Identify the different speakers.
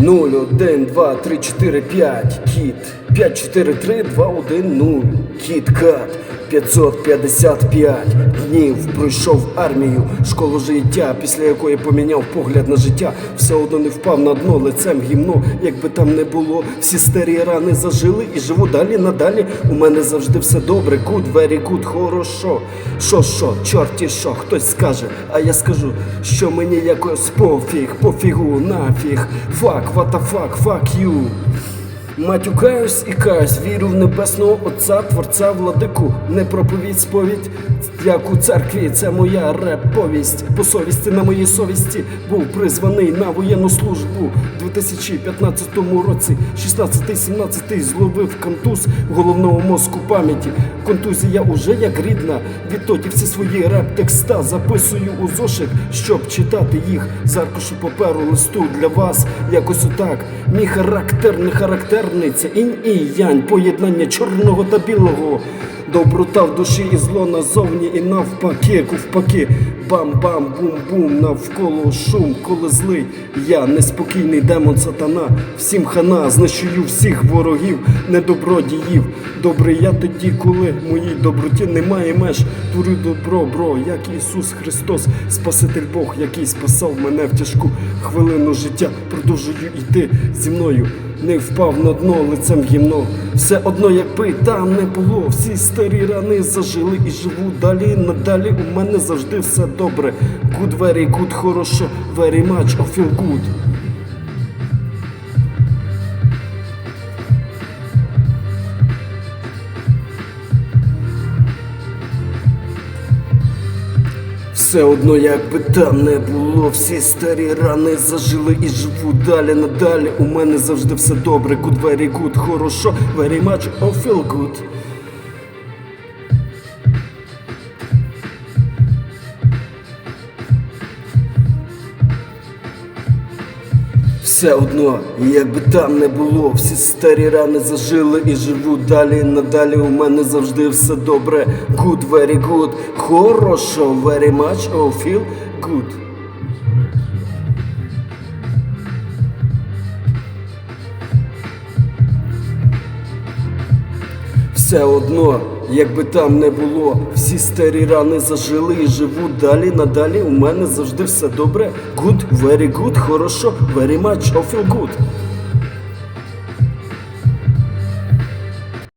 Speaker 1: 0, 1, 2, 3, 4, 5, кіт. 5, 4, 3, 2, 1, 0. Кіт кат. 555 днів пройшов армію, школу життя, після якої поміняв погляд на життя. Все одно не впав на дно лицем гімно, якби там не було. Всі старі рани зажили і живу далі надалі. У мене завжди все добре. Good, very good, хорошо. Що, що, чорті, що, хтось скаже, а я скажу, що мені якось пофіг, пофігу, нафіг. The fuck, fuck you. Матюкаюсь і каюсь, вірю в небесного Отця, Творця, владику, не проповідь сповідь, як у церкві, це моя реп-повість. По совісті на моїй совісті був призваний на воєнну службу. У 2015 році, 16-17 зловив контуз головного мозку пам'яті. Контузія уже як рідна. Відтоді всі свої реп-текста записую у зошит, щоб читати їх з аркушу паперу листу для вас. Якось отак. Мій характер не характерний, це інь і янь, поєднання чорного та білого. Доброта в душі і зло назовні і навпаки, ковпаки. Бам-бам, бум-бум, навколо шум, коли злий. Я неспокійний демон сатана, всім хана, знищую всіх ворогів, недобродіїв. Добрий я тоді, коли моїй доброті немає меж. Творю добро, бро, як Ісус Христос, Спаситель Бог, який спасав мене в тяжку хвилину життя. Продовжую йти зі мною. Не впав на дно лицем гімно. Все одно, якби там не було, всі старі рани зажили і живу далі. Надалі у мене завжди все добре. Good, very good, хорошо, very much, I feel good. Все одно, якби там не було, всі старі рани зажили і живу далі надалі. У мене завжди все добре. Good, very good, хорошо, very much, I feel good. Все одно, якби там не було, всі старі рани зажили і живу далі надалі. У мене завжди все добре. Good, very good, хорошо, very much, I feel good. Все одно, якби там не було, всі старі рани зажили і живу далі надалі. У мене завжди все добре. Good, very good, хорошо, very much, I feel good.